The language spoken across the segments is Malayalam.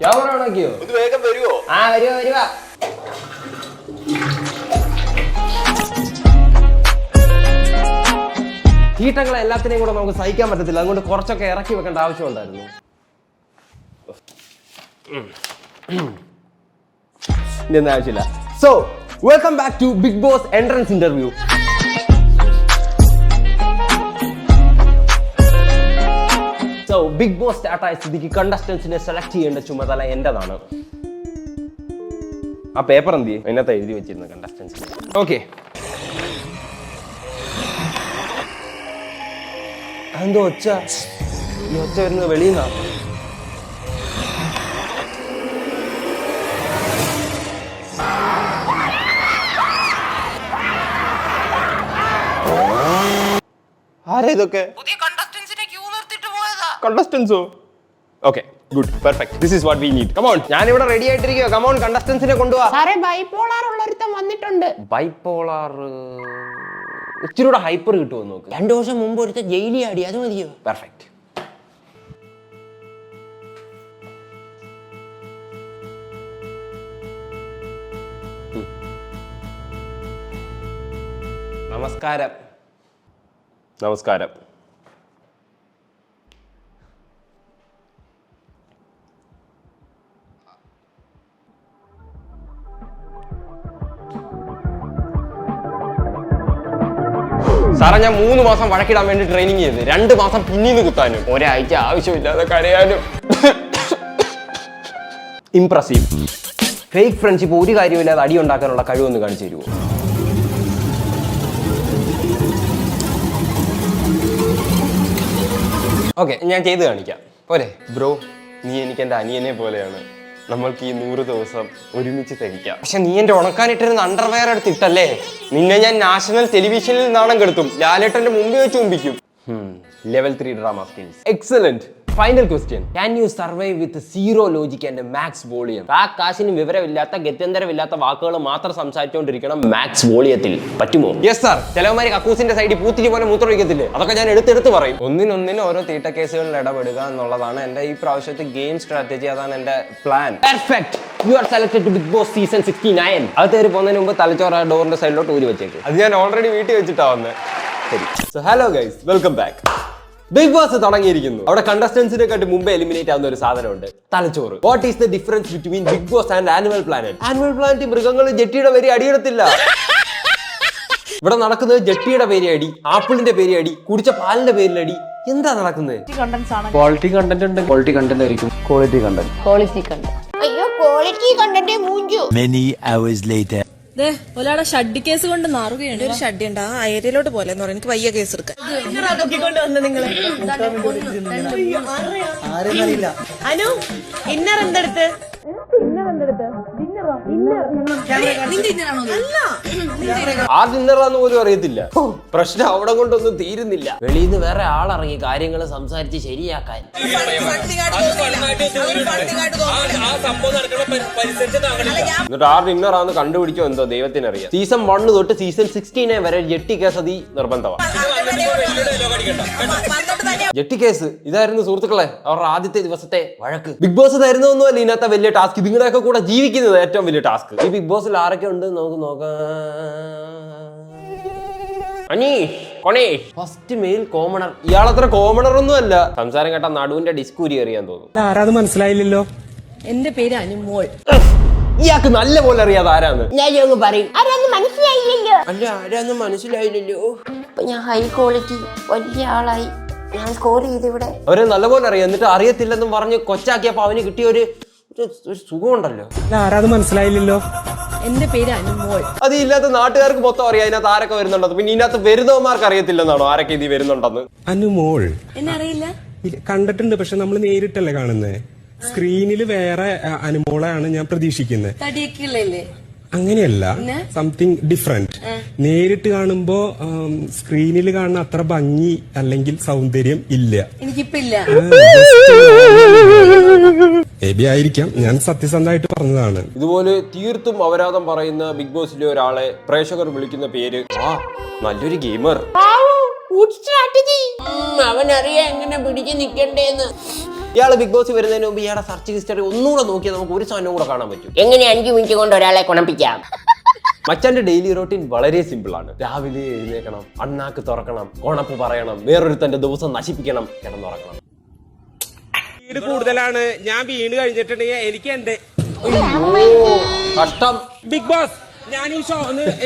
ക്യാമറ ഇത് വേഗം വരുവോ? ആ വരുവാ വരുവാ. കീട്ടങ്ങളെ എല്ലാത്തിനെയും കൂടെ നമുക്ക് സഹിക്കാൻ പറ്റത്തില്ല. അതുകൊണ്ട് കുറച്ചൊക്കെ ഇറക്കി വെക്കേണ്ട ആവശ്യം ആവശ്യമുണ്ടായിരുന്നു ഒന്നും ആവശ്യമില്ല. So welcome back to Bigg Boss entrance interview Bigg Boss സ്റ്റാർട്ടായ സ്ഥിതിക്ക് കണ്ടസ്റ്റൻസിനെ സെലക്ട് ചെയ്യേണ്ട ചുമതല എന്റേതാണ്. ആ പേപ്പർ എന്ത് ചെയ്യും? അതിനകത്ത് എഴുതി വെച്ചിരുന്നു കണ്ടസ്റ്റൻസിന് ഓക്കെ എന്തോ ഒച്ച. ഈ ഒച്ച വരുന്നത് വെളിയിൽ നിന്നാണ് ആരാ ഇതൊക്കെ? പുതിയ കണ്ടസ്റ്റൻസിനെ ക്യൂ നിർത്തിട്ട് കണ്ടസ്റ്റൻസോ okay good perfect this is what we need come on ഞാൻ ഇവിടെ റെഡി ആയിട്ടിരിക്കുക കമോൺ കണ്ടസ്റ്റൻസിനെ കൊണ്ടുപോവാ സാറേ ബൈപ്പോളാർ ഉള്ളൊരുത്തൻ വന്നിട്ടുണ്ട്. ബൈപോളാർ ഇച്ചിരി കൂടെ ഹൈപ്പർ കിട്ടുമോ നോക്ക്? രണ്ടു ദിവസം മുമ്പ് ഒരുത്ത ജയിലി ആടി അത് മതിയോ? പെർഫെക്റ്റ് നമസ്കാരം. നമസ്കാരം. സാറേ ഞാൻ മൂന്ന് മാസം വഴക്കിടാൻ വേണ്ടി ട്രെയിനിങ് ചെയ്ത് രണ്ട് മാസം പിന്നീന്ന് കുത്താനും. ഒരാഴ്ച ആവശ്യമില്ലാതെ കരയാനും. ഇംപ്രസീവ് ഫേക്ക് ഫ്രണ്ട്ഷിപ്പ് ഒരു കാര്യമില്ലാതെ അടി ഉണ്ടാക്കാനുള്ള കഴിവൊന്ന് കാണിച്ചു തരുമോ ഓക്കെ ഞാൻ ചെയ്ത് കാണിക്കാം. പോരെ. ബ്രോ നീ എനിക്ക് എന്റെ അനിയനെ പോലെയാണ്. നമ്മൾക്ക് ഈ നൂറ് ദിവസം ഒരുമിച്ച് തരിക്കാം പക്ഷെ നീ എന്റെ ഉണക്കാനിട്ടിരുന്ന അണ്ടർവെയർ എടുത്തിട്ടല്ലേ നിന്നെ ഞാൻ നാഷണൽ ടെലിവിഷനിൽ നാണം കെടുത്തും. ലാലേട്ടന്റെ മുമ്പ് വെച്ച് മുമ്പിക്കും level three drama skills excellent final question can you survive with zero logic and max volume ആ കാശിന് വിവരമില്ലാത്ത ഗത്യന്തരമില്ലാത്ത വാക്കുകൾ മാത്രം സംസാരിച്ചുകൊണ്ടിരിക്കണം മാക്സ് വോളിയത്തിൽ പറ്റുമോ? യെസ് സാർ ചിലവന്മാർ കക്കൂസിന്റെ സൈഡിൽ പൂത്തിരി പോലെ മൂത്രമൊഴിക്കത്തില്ലേ? അതൊക്കെ ഞാൻ എടുത്തെടുത്ത് പറയും. ഒന്നിനൊന്നിന് ഓരോ തീട്ട കേസുകളിൽ ഇടപെടുക എന്നുള്ളതാണ് എന്റെ ഈ പ്രാവശ്യത്തെ ഗെയിം സ്ട്രാറ്റജി അതാണ് എന്റെ plan perfect you are selected to Bigg Boss season sixty nine അത് കയറി പോകുന്നതിന് മുമ്പ് തലച്ചോറ ഡോറിന്റെ സൈഡിലോട്ട് ഊരി വെച്ചേക്ക്. അത് ഞാൻ ഓൾറെഡി വീട്ടിൽ വെച്ചിട്ടാ വന്നത് ശരി. So hello guys welcome back Bigg Boss തുടങ്ങിയിരിക്കുന്നു. അവിടെ കണ്ടസ്റ്റൻസിനെ കാട്ടി മുമ്പ് എലിമിനേറ്റ് ആവുന്ന ഒരു സാധനമുണ്ട്. തലച്ചോറ്. What is the difference between Bigg Boss and Animal Planet Animal Planet മൃഗങ്ങൾ ജെട്ടിയുടെ പേര് അടിയിടത്തില്ല. ഇവിടെ നടക്കുന്നത് ജെട്ടിയുടെ പേര് അടി ആപ്പിളിന്റെ പേര് അടി കുടിച്ച പാലിന്റെ പേരിലടി എന്താ നടക്കുന്നത്? ക്വാളിറ്റി കണ്ടന്റ് ഉണ്ട്. ക്വാളിറ്റി കണ്ടന്റ് ആയിരിക്കും. ക്വാളിറ്റി കണ്ടന്റ് ക്വാളിറ്റി കണ്ടന്റ് അയ്യോ ക്വാളിറ്റി കണ്ടന്റ് മൂഞ്ചു. Many hours later. ദേ ഒരാളെ ഷഡ്ഡി കേസ് കൊണ്ട് നാറുകയാണ് ഒരു ഷഡ്ഡി ഉണ്ട് ആ ഏരിയയിലോട്ട് പോലെ എന്ന് പറയാം. എനിക്ക് വയ്യ കേസ് എടുക്കാം അനു ഇന്നർ എന്തെടുത്ത്? ആ ഡിന്നറാന്ന് പോലും അറിയത്തില്ല. പ്രശ്നം അവിടെ കൊണ്ടൊന്നും തീരുന്നില്ല. വെളിയിൽ നിന്ന് വേറെ ആളിറങ്ങി കാര്യങ്ങൾ സംസാരിച്ച് ശരിയാക്കാൻ. എന്നിട്ട് ആ ഡിന്നറാന്ന് കണ്ടുപിടിക്കോ എന്തോ ദൈവത്തിനറിയാം. സീസൺ വണ്ണ് തൊട്ട് സീസൺ സിക്സ്റ്റീനെ വരെ ജെട്ടി കേസതി നിർബന്ധമാണ് ജെട്ടി കേസ്. ഇതായിരുന്നു സുഹൃത്തുക്കളെ അവരുടെ ആദ്യത്തെ ദിവസത്തെ വഴക്ക്. ബിഗ് ബോസ് തരുന്നൊന്നുമല്ല ഇതിനകത്തെ വലിയ ടാസ്ക്. നിങ്ങളുടെയൊക്കെ കൂടെ ജീവിക്കുന്നത് ഏറ്റവും വലിയ ടാസ്ക്. ഈ ബിഗ് ബോസിൽ ആരൊക്കെ ഉണ്ട് നമുക്ക് നോക്കാം. അനീഷ് കൊണേഷ്. ഫസ്റ്റ് മെയിൽ കോമണർ ഇയാളത്ര കോമണർ ഒന്നും അല്ല. സംസാരം കേട്ടാ നടുവിന്റെ ഡിസ്കൂരി എറിയാൻ തോന്നുന്നു ആരാത് മനസ്സിലായില്ലല്ലോ. എന്റെ പേര് അനുമോൾ. ഇയാൾക്ക് നല്ല പോലെ അറിയാതെ ആരാന്ന്? ഞാൻ അങ്ങ് പറയും. ആരാന്ന് മനസ്സിലായില്ലല്ലോ. അല്ല ആരാന്ന് മനസ്സിലായില്ലല്ലോ. ഞാൻ ഹൈ ക്വാളിറ്റി വലിയ ആളായി. ഞാൻ സ്കോർ ചെയ്ത് ഇവിടെ അവരെ നല്ലപോലെ അറിയാം. എന്നിട്ട് അറിയത്തില്ലെന്നും പറഞ്ഞ് കൊച്ചാക്കിയപ്പോ അവന് കിട്ടിയ ഒരു ഒരു- ഒരു സുഖമുണ്ടല്ലോ. ആരാത് മനസ്സിലായില്ലല്ലോ. എന്റെ പേര് അനുമോൾ. അത് ഇല്ലാത്ത നാട്ടുകാർക്ക് മൊത്തം അറിയാം. ഇതിനകത്ത് ആരൊക്കെ വരുന്നുണ്ടെന്ന് പിന്നെ ഇതിനകത്ത് വരുന്നവന്മാർക്ക് അറിയത്തില്ലെന്നാണോ ആരൊക്കെ ഇത് വരുന്നുണ്ടെന്ന്? അനുമോൾ. എന്നറിയില്ല കണ്ടിട്ടുണ്ട് പക്ഷെ നമ്മൾ നേരിട്ടല്ലേ കാണുന്നത് സ്ക്രീനിൽ വേറെ അനുമോളാണ് ഞാൻ പ്രതീക്ഷിക്കുന്നത്. അങ്ങനെയല്ല. സംതിങ് ഡിഫറെന്റ് നേരിട്ട് കാണുമ്പോ സ്ക്രീനിൽ കാണുന്ന അത്ര ഭംഗി അല്ലെങ്കിൽ സൗന്ദര്യം ഇല്ല. എനിക്കിപ്പ ഇല്ല മേ ആയിരിക്കാം. ഞാൻ സത്യസന്ധമായിട്ട് പറഞ്ഞതാണ്. ഇതുപോലെ തീർത്തും അപരാധം പറയുന്ന ബിഗ് ബോസിലെ ഒരാളെ പ്രേക്ഷകർ വിളിക്കുന്ന പേര്. ആ നല്ലൊരു ഗെയിമർ. സ്ട്രാറ്റജി അവൻ അറിയാം എങ്ങനെ പിടിച്ചു നിക്കണ്ടേന്ന്. ഇയാൾ ബിഗ് ബോസ് വരുന്നതിന് മുമ്പ് ഇയാളെ സർച്ച് ഹിസ്റ്ററി ഒന്നുകൂടെ നോക്കിയാൽ നമുക്ക് ഒരു സാധനം കൂടെ കാണാൻ പറ്റും. എങ്ങനെ അഞ്ചു മിനിറ്റ് കൊണ്ട് ഒരാളെ കുണപ്പിക്കാം? മച്ചാന്റെ ഡെയിലി റൊട്ടീൻ വളരെ സിമ്പിൾ ആണ്. രാവിലെ എഴുന്നേക്കണം അണ്ണാക്ക് തുറക്കണം കോണപ്പ് പറയണം വേറൊരുത്തന്റെ ദിവസം നശിപ്പിക്കണം കിടന്നുറങ്ങണം. വീട് കൂടുതലാണ്. ഞാൻ വീണ് കഴിഞ്ഞിട്ടുണ്ടെങ്കിൽ എനിക്ക് എന്റെ കഷ്ടം. ബിഗ് ബോസ് ഞാൻ ഈ ഷോ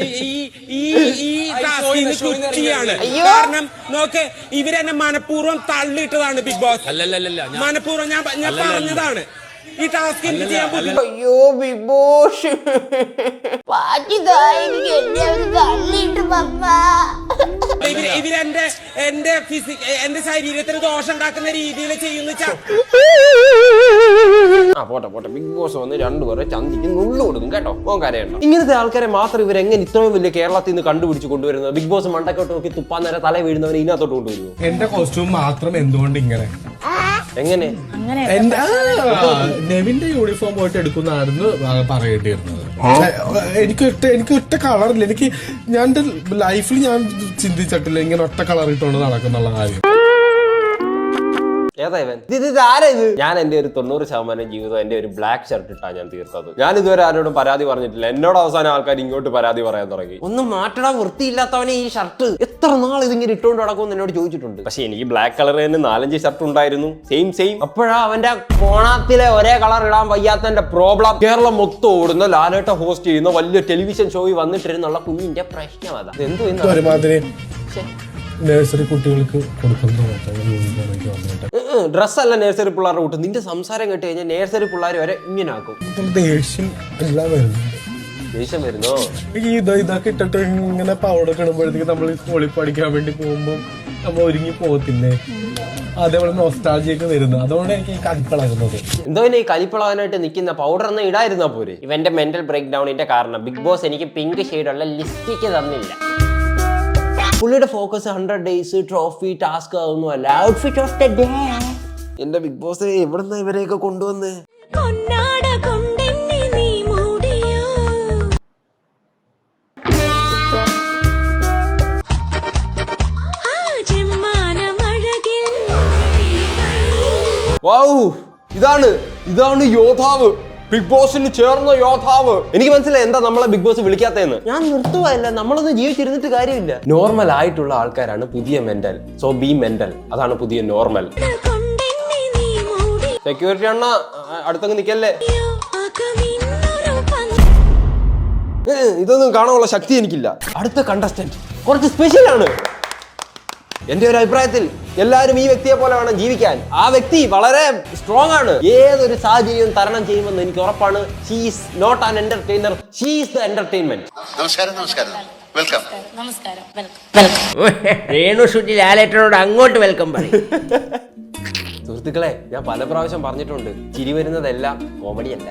ഈ ഈ ഈ ടാസ്കിന് കുറ്റിയാണ്. കാരണം നോക്ക് ഇവരെന്നെ മനഃപൂർവം തള്ളിയിട്ടതാണ് ബിഗ് ബോസ് മനഃപൂർവം ഞാൻ ഞാൻ പറഞ്ഞതാണ്. ഈ ടാസ്ക് എനിക്ക് ചെയ്യാൻ പറ്റില്ല അയ്യോ ബിഗ് ബോസ് പാറ്റിതായിരിക്കും എന്നെ അവർ തള്ളിയിട്ട് പപ്പ ഇവർ ഇവരെന്റെ എന്റെ ഫിസിക് എന്റെ ശരീരത്തിന് ദോഷം ഉണ്ടാക്കുന്ന രീതിയിൽ ചെയ്യുന്ന ആ പോട്ടെ പോട്ടെ. ബിഗ് ബോസ് വന്ന് രണ്ടുപേരെ ചന്തിക്ക് നുള്ളു കൊടുക്കും കേട്ടോ. മോൻ കരയണ്ട? ഇങ്ങനത്തെ ആൾക്കാരെ മാത്രം ഇവർ എങ്ങനെ ഇത്രയും വലിയ കേരളത്തിൽ നിന്ന് കണ്ടുപിടിച്ച് കൊണ്ടുവരുന്നത്? ബിഗ് ബോസ് മണ്ടക്കോട്ട് നോക്കി തുപ്പാൻ നേരെ തല വീഴുന്നവനെ ഇതിനകത്തോട്ട് കൊണ്ടുവരുന്നു എന്റെ കോസ്റ്റ്യൂം മാത്രം എന്തുകൊണ്ട് ഇങ്ങനെ? എങ്ങനെ? എന്റെ നെവിന്റെ യൂണിഫോം പോയിട്ട് എടുക്കുന്നതാണെന്ന് പറയേണ്ടിയിരുന്നത് പക്ഷേ, എനിക്ക് ഒറ്റ എനിക്ക് ഒറ്റ കളറില്ല. എനിക്ക് ഞാൻ ലൈഫിൽ ഞാൻ ചിന്തിച്ചിട്ടില്ല ഇങ്ങനെ ഒറ്റ കളർ ഇട്ടുകൊണ്ട് നടക്കുന്നുള്ള കാര്യം. ഏതാ ഇവൻ? ഇത് ഇത് ആരാ ഇത്? ഞാൻ എന്റെ ഒരു തൊണ്ണൂറ് ശതമാനം ജീവിതം എന്റെ ഒരു ബ്ലാക്ക് ഷർട്ട് ഇട്ടാണ് ഞാൻ തീർത്തത്. ഞാൻ ഇതുവരെ ആരോടും പരാതി പറഞ്ഞിട്ടില്ല. എന്നോട് അവസാനം ആൾക്കാർ ഇങ്ങോട്ട് പരാതി പറയാൻ തുടങ്ങി. ഒന്നും മാറ്റടാ വൃത്തിയില്ലാത്തവനെ ഈ ഷർട്ട് എത്ര നാൾ ഇതിങ്ങനെ ഇട്ടുകൊണ്ട് നടക്കുമെന്ന് എന്നോട് ചോദിച്ചിട്ടുണ്ട്. പക്ഷെ എനിക്ക് ബ്ലാക്ക് കളർ തന്നെ നാലഞ്ച് ഷർട്ട് ഉണ്ടായിരുന്നു. സെയിം സെയിം അപ്പോഴാ അവന്റെ കോണാത്തിലെ ഒരേ കളർ ഇടാൻ വയ്യാത്തന്റെ പ്രോബ്ലം കേരളം മൊത്തം ഓടുന്ന ലാലേട്ട ഹോസ്റ്റ് ചെയ്യുന്ന വലിയ ടെലിവിഷൻ ഷോയിൽ വന്നിട്ടിരുന്നുള്ള കുഞ്ഞിന്റെ പ്രശ്നം അതാ. എന്തോ നഴ്സറി കുട്ടികൾക്ക് കൊടുക്കുന്നത് ഡ്രസ്സല്ല നേഴ്സറി പിള്ളേരുടെ കൂട്ടും. നിന്റെ സംസാരം കേട്ട് കഴിഞ്ഞാൽ നേഴ്സറി പിള്ളേർ വരെ ഇങ്ങനെ ആക്കും ദേഷ്യം എല്ലാം വരുന്നുണ്ട്. ദേഷ്യം വരുന്നോ? ഈ ഇത് ഇതൊക്കെ ഇട്ടിട്ട് ഇങ്ങനെ പൗഡർ ഇടുമ്പോഴത്തേക്ക് നമ്മൾ സ്കൂളിൽ പഠിക്കാൻ വേണ്ടി പോകുമ്പോൾ നമ്മൾ ഒരുങ്ങി പോകത്തില്ലേ? അതേപോലെ നോസ്റ്റാൾജിയൊക്കെ വരുന്നു. അതുകൊണ്ട് എനിക്ക് ഈ കലിപ്പിളകുന്നത്. എന്തോ ഈ കലിപ്പിളവാനായിട്ട് നിൽക്കുന്ന പൗഡർ ഒന്നും ഇടായിരുന്നാ പോരെ? ഇവന്റെ മെന്റൽ ബ്രേക്ക് ഡൗണിന്റെ കാരണം. ബിഗ് ബോസ് എനിക്ക് പിങ്ക് ഷെയ്ഡുള്ള ലിസ്റ്റിക്ക് തന്നില്ല. പുള്ളിയുടെ focus hundred days trophy task അതൊന്നുമല്ല. ഔട്ട്ഫിറ്റ് ഓഫ് ദ ഡേ എന്റെ ബിഗ് ബോസ് എവിടുന്ന ഇവരെയൊക്കെ കൊണ്ടുവന്ന്? ഇതാണ് ഇതാണ് യോദ്ധാവ്. ബിഗ് ബോസിന് ചേർന്ന യോദ്ധാവ്. എനിക്ക് മനസ്സിലായി എന്താ നമ്മളെ ബിഗ് ബോസ് വിളിക്കാത്തതെന്ന്? ഞാൻ നിർത്തുവല്ല നമ്മളൊന്നും ജീവിച്ചിരുന്നിട്ട് കാര്യമില്ല. നോർമൽ ആയിട്ടുള്ള ആൾക്കാരാണ് പുതിയ മെന്റൽ. സോ ബി മെന്റൽ അതാണ് പുതിയ നോർമൽ സെക്യൂരിറ്റി അണ്ണ അടുത്തങ്ങ് നിക്കല്ലേ? ഇതൊന്നും കാണാനുള്ള ശക്തി എനിക്കില്ല. അടുത്ത കണ്ടസ്റ്റന്റ് കുറച്ച് സ്പെഷ്യൽ ആണ്. എന്റെ ഒരു അഭിപ്രായത്തിൽ എല്ലാവരും ഈ വ്യക്തിയെ പോലെ വേണം ജീവിക്കാൻ. ആ വ്യക്തി വളരെ സ്ട്രോങ് ആണ്. ഏതൊരു സാഹചര്യവും തരണം ചെയ്യുമെന്ന് എനിക്ക് ഉറപ്പാണ്. She's not an entertainer she's the entertainment നമസ്കാരം നമസ്കാരം. വെൽക്കം നമസ്കാരം. വെൽക്കം. രേണു ഷുട്ടി ലാലേട്ടനോട് അങ്ങോട്ട് വെൽക്കം പറയും. സുഹൃത്തുക്കളെ ഞാൻ പല പ്രാവശ്യം പറഞ്ഞിട്ടുണ്ട് ചിരി വരുന്നതെല്ലാം കോമഡി അല്ല.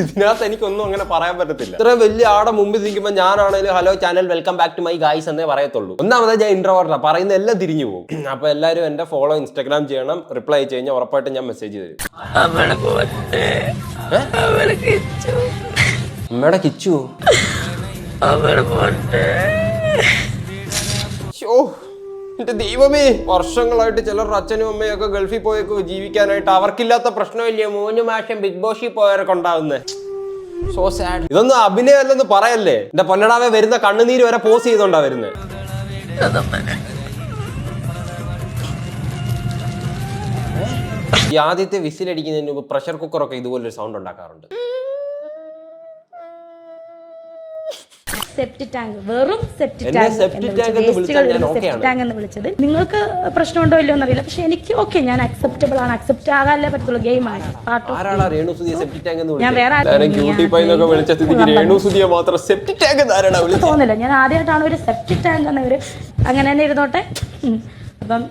ഇതിനകത്ത് എനിക്കൊന്നും അങ്ങനെ പറയാൻ പറ്റത്തില്ല. ഇത്ര വലിയ ആടെ മുമ്പിൽ നിൽക്കുമ്പോൾ ഞാനാണെങ്കിലും hello channel welcome back to my guys എന്നേ പറയത്തുള്ളൂ. ഒന്നാമത് ഞാൻ ഇൻട്രോവർട്ടാ പറയുന്ന എല്ലാം തിരിഞ്ഞു പോകും. അപ്പൊ എല്ലാവരും എന്റെ ഫോളോ ഇൻസ്റ്റാഗ്രാം ചെയ്യണം റിപ്ലൈ ചെയ്ത് കഴിഞ്ഞാൽ ഉറപ്പായിട്ടും ഞാൻ മെസ്സേജ് തരും? അമ്മയുടെ കിച്ചു. ശോ, എന്റെ ദൈവമേ വർഷങ്ങളായിട്ട് ചിലർ അച്ഛനും അമ്മയും ഒക്കെ ഗൾഫിൽ പോയൊക്കെ ജീവിക്കാനായിട്ട് അവർക്കില്ലാത്ത പ്രശ്നമില്ലേ? മൂന്ന് മാസം ബിഗ് ബോസിൽ പോയവരൊക്കെ ഉണ്ടാവുന്നത് സോ സാഡ് ഇതൊന്നും അഭിനയമല്ലെന്ന് പറയല്ലേ? എന്റെ പൊന്നടാവെ വരുന്ന കണ്ണുനീര് വരെ പോസ് ചെയ്തോണ്ടാ വരുന്നത് ഈ ആദ്യത്തെ വിസിലടിക്കുന്നതിന് മുമ്പ് പ്രഷർ കുക്കറൊക്കെ ഇതുപോലൊരു സൗണ്ട് ഉണ്ടാക്കാറുണ്ട്. സെപ്റ്റി ടാങ്ക് വെറും സെപ്റ്റി ടാങ്ക് സെപ്റ്റി ടാങ്ക് എന്ന്. എന്ന് വിളിച്ചത്. നിങ്ങൾക്ക് പ്രശ്നമുണ്ടോ ഇല്ലയോ എന്നറിയില്ല പക്ഷെ എനിക്ക് ഓക്കെ ഞാൻ അക്സെപ്റ്റബിൾ ആണ്. അക്സെപ്റ്റ് ആകാനല്ലേ പറ്റുള്ളൂ ഗെയിമാണ് എന്ന് ഞാൻ വേറെ തോന്നില്ല ഞാൻ ആദ്യമായിട്ടാണ് ഒരു സെപ്റ്റി ടാങ്ക് എന്നവര് അങ്ങനെ തന്നെ ഇരുന്നോട്ടെ. അപ്പം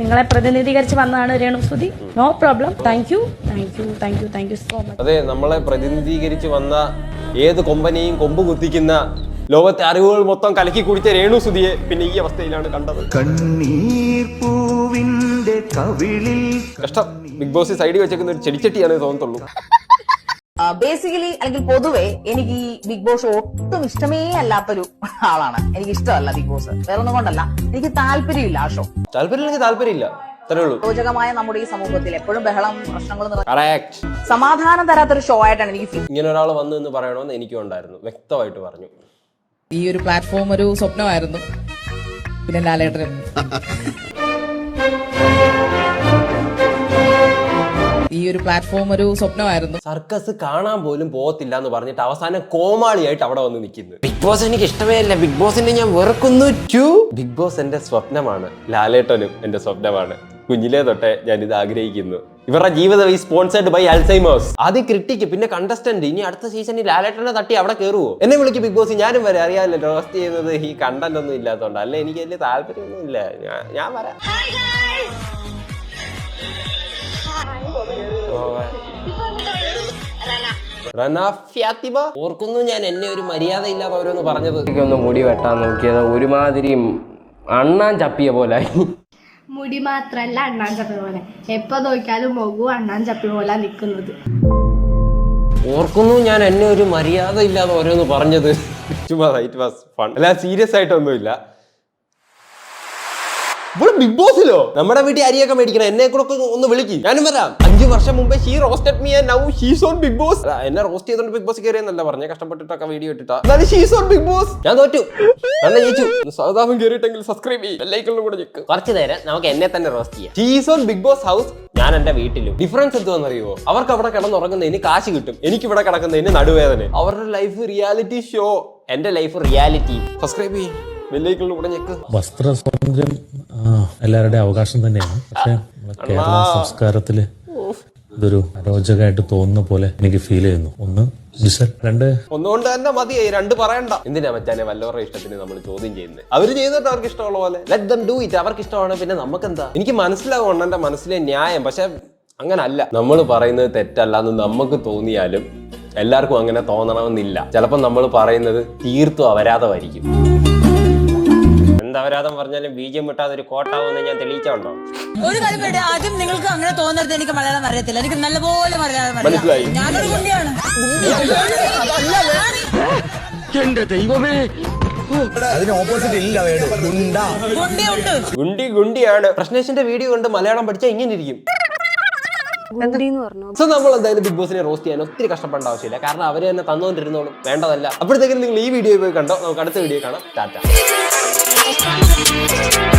നിങ്ങളെ പ്രതിനിധീകരിച്ച് വന്നതാണ് Renu Sudhi. No problem thank you thank you thank you thank you so much അതെ നമ്മളെ പ്രതിനിധീകരിച്ച് വന്ന ഏത് കൊമ്പനെയും കൊമ്പ് കുത്തിക്കുന്ന ലോകത്തെ അറിവുകൾ മൊത്തം കലക്കി കുടിച്ച രേണു സുധിയെ പിന്നെ ഈ അവസ്ഥയിലാണ് കണ്ടത്. കണ്ണീർ പൂവിന്റെ കവിളിൽ കഷ്ടം. ബിഗ് ബോസ് സൈഡിൽ വെച്ചേക്കുന്ന ഒരു ചെടിച്ചട്ടിയാണ് തോന്നത്തുള്ളൂ. ബേസിക്കലി അല്ലെങ്കിൽ പൊതുവെ എനിക്ക് ഈ ബിഗ് ബോസ് ഒട്ടും ഇഷ്ടമേ അല്ലാത്തൊരു ആളാണ്. എനിക്ക് ഇഷ്ടമല്ല ബിഗ് ബോസ്. വേറെ ഒന്നും കൊണ്ടല്ല. എനിക്ക് താല്പര്യമില്ല ആ ഷോ. താല്പര്യമില്ലെങ്കിൽ താല്പര്യമില്ല. രോചകമായ നമ്മുടെ ഈ സമൂഹത്തിൽ എപ്പോഴും ബഹളം പ്രശ്നങ്ങൾ സമാധാനം തരാത്തൊരു ഷോ ആയിട്ടാണ് എനിക്ക് ഇങ്ങനെ ഒരാൾ വന്നു എന്ന് പറയണമെന്ന് എനിക്കും ഉണ്ടായിരുന്നു. വ്യക്തമായിട്ട് പറഞ്ഞു. ഈ ഒരു പ്ലാറ്റ്ഫോം ഒരു സ്വപ്നമായിരുന്നു. പിന്നെ ലാലേട്ടൻ. ഈ ഒരു പ്ലാറ്റ്ഫോം ഒരു സ്വപ്നമായിരുന്നു. സർക്കസ് കാണാൻ പോലും പോകത്തില്ല എന്ന് പറഞ്ഞിട്ട് അവസാനം കോമാളിയായിട്ട് അവിടെ വന്ന് നിൽക്കുന്നു. ബിഗ് ബോസ് എനിക്ക് ഇഷ്ടമേ അല്ല ബിഗ് ബോസിനെ ഞാൻ വെറുക്കുന്നു ടു ബിഗ് ബോസ് എന്റെ സ്വപ്നമാണ്. ലാലേട്ടനും എന്റെ സ്വപ്നമാണ്. കുഞ്ഞിലേ തൊട്ടേ ഞാൻ ഇത് ആഗ്രഹിക്കുന്നു. ഇവരുടെ ജീവിതം ഈ സ്പോൺസേഡ് ബൈ അൽസൈമേഴ്സ് ആദ്യം ക്രിട്ടിക്ക് പിന്നെ കണ്ടസ്റ്റന്റ് ഇനി അടുത്ത സീസണിൽ ലാലേട്ടനെ തട്ടി അവിടെ കയറുവോ എന്നെ വിളിക്കും ബിഗ് ബോസ് ഞാനും വരാം. അറിയാമല്ലോ റോസ്റ്റ് ചെയ്യുന്നത് ഈ കണ്ടന്റ് ഒന്നും ഇല്ലാത്തതുകൊണ്ട് അല്ലെ എനിക്ക് വലിയ താല്പര്യമൊന്നും ഇല്ല ഞാൻ- വരാം. ഓർക്കുന്നു ഞാൻ എന്നെ ഒരു മര്യാദ ഇല്ലാതെ ഓരോന്ന് പറഞ്ഞത്. ഒന്ന് മുടി വെട്ടാൻ നോക്കിയത് ഒരുമാതിരി അണ്ണാൻ ചപ്പിയ പോലെ മുടി മാത്രല്ല അണ്ണാൻ ചപ്പി പോലെ. എപ്പോ നോക്കിയാലും മുഖവും അണ്ണാൻ ചപ്പി പോലെ നിൽക്കുന്നത് ഓർക്കുന്നു ഞാൻ എന്നെ ഒരു മര്യാദ ഇല്ലാതെ ഓരോന്ന് പറഞ്ഞത്. ചുമ്മാ ഇറ്റ് വാസ് ഫൺ അല്ല സീരിയസ് ആയിട്ടൊന്നുമില്ല ഇവിടെ ബിഗ് ബോസിലോ നമ്മുടെ വീട്ടിൽ അരിയൊക്കെ മേടിക്കണം. എന്നെ കൂടെ ഒന്ന് വിളിക്കും. ഞാനും വരാം. അഞ്ചു വർഷം മുമ്പേ she roasted me now she's on Bigg Boss എന്നെ റോസ്റ്റ് ചെയ്തോണ്ട് ബിഗ് ബോസ് കയറിയെന്നല്ല പറഞ്ഞ. കഷ്ടപ്പെട്ടിട്ടൊക്കെ വീഡിയോ ഇട്ടിട്ടാ. എന്നാലും ഷീസ് ഓൺ ബിഗ് ബോസ് ഞാൻ തോറ്റു. തന്നെ ജയിച്ചു. സാധാരണ കയറിയിട്ടെങ്കിൽ സബ്സ്ക്രൈബ് ചെയ്യും. ലൈക്കുകളും കൂടെ ചെക്ക് കുറച്ച് നേരം നമുക്ക് എന്നെ തന്നെ റോസ്റ്റ് ചെയ്യാം. She's on big boss house ഞാൻ എന്റെ വീട്ടിലും. ഡിഫറൻസ് എന്തുവാണെന്നറിയോ അവർക്ക് അവിടെ കിടന്നുറങ്ങുന്നതിന് കാശ് കിട്ടും. എനിക്ക് ഇവിടെ കിടക്കുന്നതിന് നടുവേദന. അവരുടെ ലൈഫ് റിയാലിറ്റി ഷോ എന്റെ ലൈഫ് റിയാലിറ്റി സബ്സ്ക്രൈബ് ചെയ്യും. ഞെക്ക്. വസ്ത്ര സ്വാതന്ത്ര്യം എല്ലാവരുടെയും അവകാശം തന്നെയാണ്. പക്ഷെ കേരള സംസ്കാരത്തിൽ ഇതൊരു അരോചകമായിട്ട് തോന്നുന്ന പോലെ എനിക്ക് ഫീൽ ചെയ്യുന്നു. ഒന്ന് ജിസൽ രണ്ട്. ഒന്നുകൊണ്ട് തന്നെ മതിയായി രണ്ട് പറയണ്ട. എന്തിനാ മച്ചാനെ വല്ലവരുടെ ഇഷ്ടത്തിന് നമ്മൾ ചോദ്യം ചെയ്യുന്നത് അവർ ചെയ്തിട്ട് അവർക്ക് ഇഷ്ടമുള്ള പോലെ. ലെറ്റ് ദം ഡു ഇറ്റ് അവർക്ക് ഇഷ്ടമാണ് പിന്നെ നമുക്ക് എന്താ എനിക്ക് മനസ്സിലാവും അണ്ണന്റെ മനസ്സിലെ ന്യായം പക്ഷെ അങ്ങനല്ല. നമ്മൾ പറയുന്നത് തെറ്റല്ല എന്ന് നമുക്ക് തോന്നിയാലും എല്ലാവർക്കും അങ്ങനെ തോന്നണമെന്നില്ല. ചിലപ്പോൾ നമ്മൾ പറയുന്നത് തീർത്തും അപരാധമായിരിക്കും അപരാധം പറഞ്ഞാലും ബീജം വിട്ടാതെ ഒരു കോട്ടാവുമെന്ന് ഞാൻ തെളിയിച്ചോണ്ടോ ഒരു കാര്യം പറയട്ടെ ആദ്യം നിങ്ങൾക്ക് അങ്ങനെ തോന്നരുത് എനിക്ക് മലയാളം അറിയത്തില്ല. എനിക്ക് നല്ലപോലെ മലയാളം മനസ്സിലായി. ഞാനൊരു കുട്ടിയാണ്. ഗുണ്ടിയുണ്ട്. ഗുണ്ടി ഗുണ്ടിയാണ്. പ്രശ്നേഷിന്റെ വീഡിയോ കണ്ട് മലയാളം പഠിച്ചാൽ ഇങ്ങനെ ഇരിക്കും. സോ നമ്മൾ എന്തായാലും ബിഗ് ബോസിനെ റോസ്റ്റ് ചെയ്യാൻ ഒത്തിരി കഷ്ടപ്പെടേണ്ട ആവശ്യമില്ല. കാരണം അവർ തന്നെ തന്നുകൊണ്ടിരുന്നോളും വേണ്ടതല്ല. അപ്പോഴത്തേക്കും നിങ്ങൾ ഈ വീഡിയോ പോയി കണ്ടോ? നമുക്ക് അടുത്ത വീഡിയോ കാണാം. ടാറ്റ. Bye.